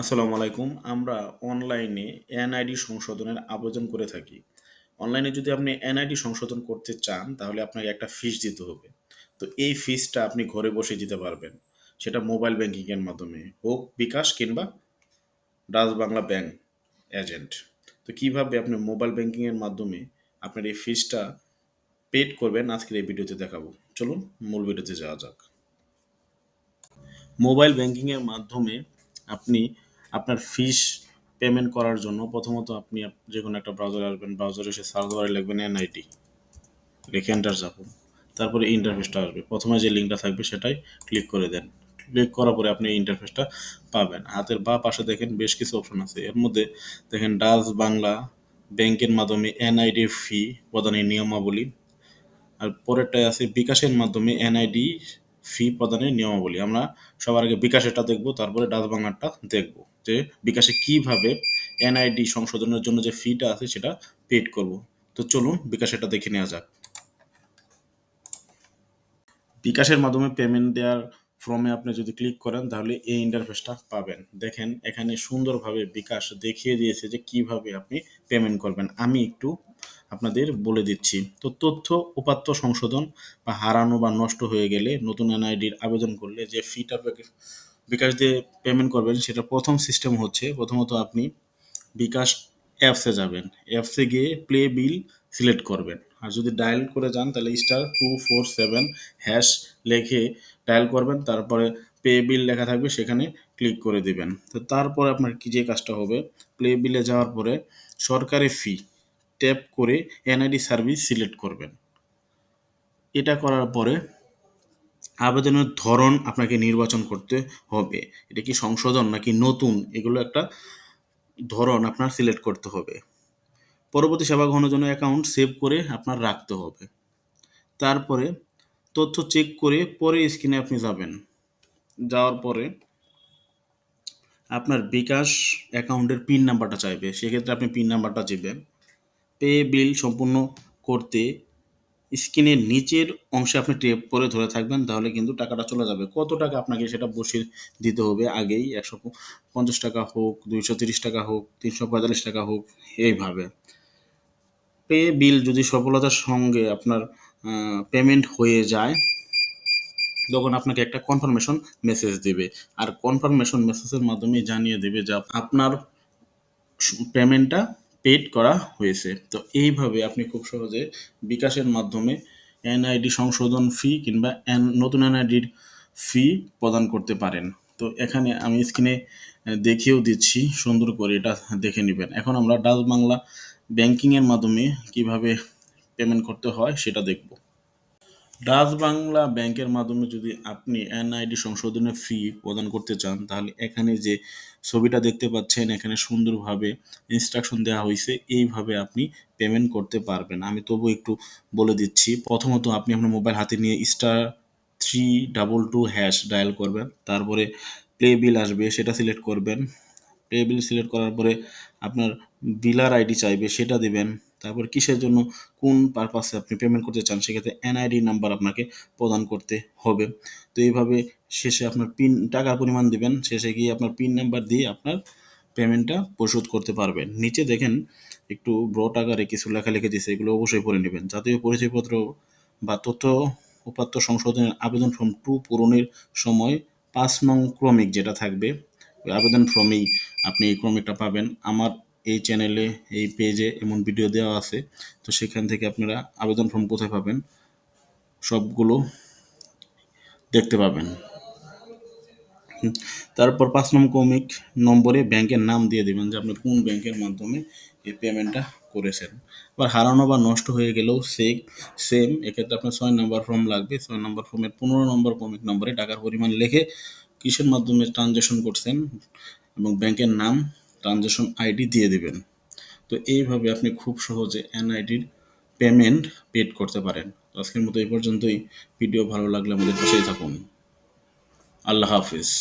আসসালামু আলাইকুম। আমরা অনলাইনে এনআইডি সংশোধনের আবেদন করে থাকি। অনলাইনে যদি আপনি এনআইডি সংশোধন করতে চান, তাহলে আপনাকে একটা ফিস দিতে হবে। তো এই ফিসটা আপনি ঘরে বসে দিতে পারবেন। সেটা মোবাইল ব্যাংকিংয়ের মাধ্যমে হোক, বিকাশ কিংবা ডাচ বাংলা ব্যাংক এজেন্ট। তো কীভাবে আপনি মোবাইল ব্যাংকিংয়ের মাধ্যমে আপনার এই ফিসটা পেড করবেন, আজকের এই ভিডিওতে দেখাবো। চলুন, মূল ভিডিওতে যাওয়া যাক। মোবাইল ব্যাংকিংয়ের মাধ্যমে আপনি আপনার ফিস পেমেন্ট করার জন্য প্রথমত আপনি যে কোনো একটা ব্রাউজারে আসবেন ব্রাউজারে এসে সার্চ বারে লিখবেন এনআইটি লিখে এন্টার যাবেন তারপরে ইন্টারফেসটা আসবে। প্রথমে যে লিঙ্কটা থাকবে সেটাই ক্লিক করে দেন। ক্লিক করার পরে আপনি ইন্টারফেসটা পাবেন। হাতের বা পাশে দেখেন বেশ কিছু অপশন আছে। এর মধ্যে দেখেন ডাচ বাংলা ব্যাংকের মাধ্যমে এনআইডি ফি প্রদানের নিয়মাবলী। আর পরেরটায় আছে বিকাশের মাধ্যমে এনআইডি ফি প্রদানের নিয়মাবলী। আমরা সবার আগে বিকাশেরটা দেখব, তারপরে ডাচ বাংলারটা দেখব যে বিকাশে কীভাবে এনআইডি সংশোধনের জন্য যে ফিটা আছে সেটা পেড করব। তো চলুন বিকাশেরটা দেখে নেওয়া যাক। বিকাশের মাধ্যমে পেমেন্ট দেওয়ার ফর্মে আপনি যদি ক্লিক করেন, তাহলে এই ইন্টারফেসটা পাবেন। দেখেন, এখানে সুন্দরভাবে বিকাশ দেখিয়ে দিয়েছে যে কীভাবে আপনি পেমেন্ট করবেন। আমি একটু আপনাদের বলে দিচ্ছি। তো তথ্য উপাত্ত সংশোধন বা হারানো বা নষ্ট হয়ে গেলে নতুন এনআইডির আবেদন করলে যে ফিটা বিকাশ দিয়ে পেমেন্ট করবেন, সেটা প্রথম সিস্টেম হচ্ছে প্রথমত আপনি বিকাশ অ্যাপসে যাবেন। অ্যাপসে গিয়ে প্লে বিল সিলেক্ট করবেন। আর যদি ডায়াল করে যান, তাহলে star two four seven hash লেখে ডায়াল করবেন, তারপরে পে বিল লেখা থাকবে, সেখানে ক্লিক করে দিবেন। তো তারপরে আপনার কি যে কাজটা হবে প্লে বিলে যাওয়ার পরে সরকারি ফি ট্যাপ করে এনআইডি সার্ভিস সিলেক্ট করবেন। এটা করার পরে আবেদনের ধরন আপনাকে নির্বাচন করতে হবে। এটা কি সংশোধন নাকি নতুন? এগুলো একটা ধরন আপনার সিলেক্ট করতে হবে। পরবর্তী সেবা গ্রহণের জন্য অ্যাকাউন্ট সেভ করে আপনার রাখতে হবে। তারপরে তথ্য চেক করে পরে স্ক্রিনে আপনি যাবেন। যাওয়ার পরে আপনার বিকাশ অ্যাকাউন্টের পিন নাম্বারটা চাইবে। সেক্ষেত্রে আপনি পিন নাম্বারটা চেবেন পে বিল সম্পূর্ণ করতে স্ক্রিনের নিচের অংশে আপনি টেপ করে ধরে থাকবেন, তাহলে কিন্তু টাকাটা চলে যাবে। কত টাকা আপনাকে সেটা বসিয়ে দিতে হবে আগেই? একশো পঞ্চাশ টাকা হোক, দুইশো তিরিশ টাকা হোক, তিনশো পঁয়তাল্লিশ টাকা হোক, এইভাবে। পে বিল যদি সফলতার সঙ্গে আপনার পেমেন্ট হয়ে যায়, তখন আপনাকে একটা কনফার্মেশন মেসেজ দেবে। আর কনফার্মেশন মেসেজের মাধ্যমে জানিয়ে দেবে যে আপনার পেমেন্টটা পেড করা হয়েছে। তো এইভাবে আপনি খুব সহজে বিকাশের মাধ্যমে এনআইডি সংশোধন ফি কিংবা নতুন এনআইডির ফি প্রদান করতে পারেন। তো এখানে আমি স্ক্রিনে দেখিয়েও দিচ্ছি, সুন্দর করে এটা দেখে নেবেন। এখন আমরা ডাচ বাংলা ব্যাংকিংয়ের মাধ্যমে কীভাবে পেমেন্ট করতে হয় সেটা দেখব। ডাচ বাংলা ব্যাংকের মাধ্যমে যদি আপনি এনআইডি সংশোধনের ফি প্রদান করতে চান, তাহলে এখানে যে ছবিটা দেখতে পাচ্ছেন, এখানে সুন্দরভাবে ইনস্ট্রাকশন দেওয়া হয়েছে এইভাবে আপনি পেমেন্ট করতে পারবেন। আমি তবু একটু বলে দিচ্ছি, প্রথমত আপনি আপনার মোবাইল হাতে নিয়ে star three double two hash dial করবেন, তারপরে প্লে বিল আসবে, সেটা সিলেক্ট করবেন। প্লে বিল সিলেক্ট করার পরে আপনার বিলার আইডি চাইবে, সেটা দিবেন। তারপর কিসের জন্য, কোন পারপাসে আপনি পেমেন্ট করতে চান, সেক্ষেত্রে এনআইডি নাম্বার আপনাকে প্রদান করতে হবে। তো এইভাবে শেষে আপনার পিন টাকার পরিমাণ দিবেন, শেষে গিয়ে আপনার পিন নাম্বার দিয়ে আপনার পেমেন্টটা পরিশোধ করতে পারবেন। নিচে দেখেন, একটু ব্রড আকারে কিছু লেখালেখি দিয়েছে এগুলো অবশ্যই পড়ে নেবেন। জাতীয় পরিচয়পত্র বা তথ্য উপাত্ত সংশোধনের আবেদন ফর্ম টু পূরণের সময় পাঁচ নং ক্রমিক যেটা থাকবে, ওই আবেদন ফর্মেই আপনি এই ক্রমিকটা পাবেন। আমার এই চ্যানেলে এই পেজে এমন ভিডিও দেওয়া আছে। তো সেখান থেকে আপনারা আবেদন ফর্ম কোথায় পাবেন, সবগুলো দেখতে পাবেন। তারপর পাঁচ নম্বর ক্রমিক নম্বরে ব্যাংকের নাম দিয়ে দিবেন যে আপনি কোন ব্যাংকের মাধ্যমে এই পেমেন্টটা করেছেন। আবার হারানো বা নষ্ট হয়ে গেলেও সে সেম এক্ষেত্রে আপনার ছয় নম্বর ফর্ম লাগবে। ছয় নম্বর ফর্মের পনেরো নম্বর ক্রমিক নম্বরে টাকার পরিমাণ লিখে কিসের মাধ্যমে ট্রানজ্যাকশন করছেন এবং ব্যাংকের নাম ট্রানজ্যাকশন আইডি দিয়ে দিবেন। তো এইভাবে আপনি খুব সহজে এনআইডির পেমেন্ট পেড করতে পারেন। আজকের মতো এই পর্যন্তই। ভিডিও ভালো লাগলে আমাদের পাশেই থাকুন। আল্লাহ হাফিজ।